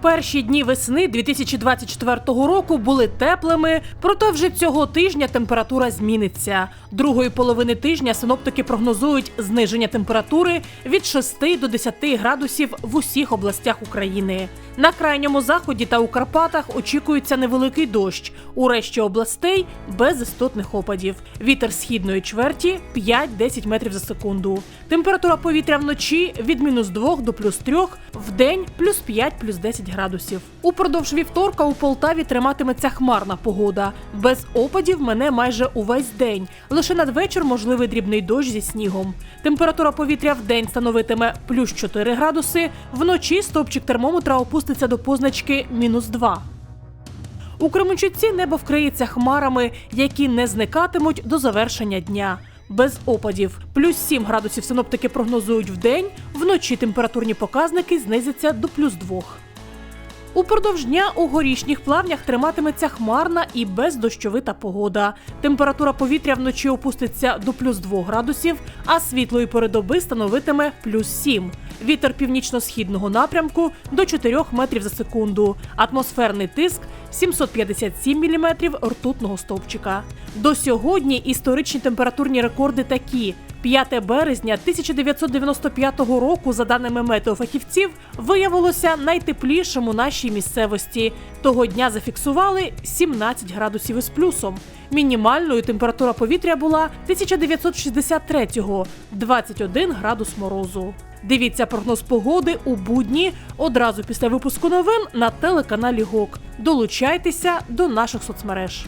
Перші дні весни 2024 року були теплими, проте вже цього тижня температура зміниться. Другої половини тижня синоптики прогнозують зниження температури від 6 до 10 градусів в усіх областях України. На крайньому заході та у Карпатах очікується невеликий дощ. У решті областей без істотних опадів. Вітер східної чверті 5-10 метрів за секунду. Температура повітря вночі від мінус 2 до плюс 3, в день плюс 5, плюс 10 градусів. Упродовж вівторка у Полтаві триматиметься хмарна погода. Без опадів мене майже увесь день. Лише надвечір можливий дрібний дощ зі снігом. Температура повітря в день становитиме плюс 4 градуси, вночі стовпчик термометра опуститься до позначки мінус 2. У Кременчуці небо вкриється хмарами, які не зникатимуть до завершення дня. Без опадів. Плюс 7 градусів синоптики прогнозують в день, вночі температурні показники знизяться до плюс 2. Упродовж дня у горішніх плавнях триматиметься хмарна і бездощовита погода. Температура повітря вночі опуститься до плюс 2 градусів, а світлої пори доби становитиме плюс 7. Вітер північно-східного напрямку до 4 метрів за секунду. Атмосферний тиск 757 міліметрів ртутного стовпчика. До сьогодні історичні температурні рекорди такі. 5 березня 1995 року, за даними метеофахівців, виявилося найтеплішим у нашій місцевості. Того дня зафіксували 17 градусів із плюсом. Мінімальною температура повітря була 1963-го – 21 градус морозу. Дивіться прогноз погоди у будні одразу після випуску новин на телеканалі ГОК. Долучайтеся до наших соцмереж.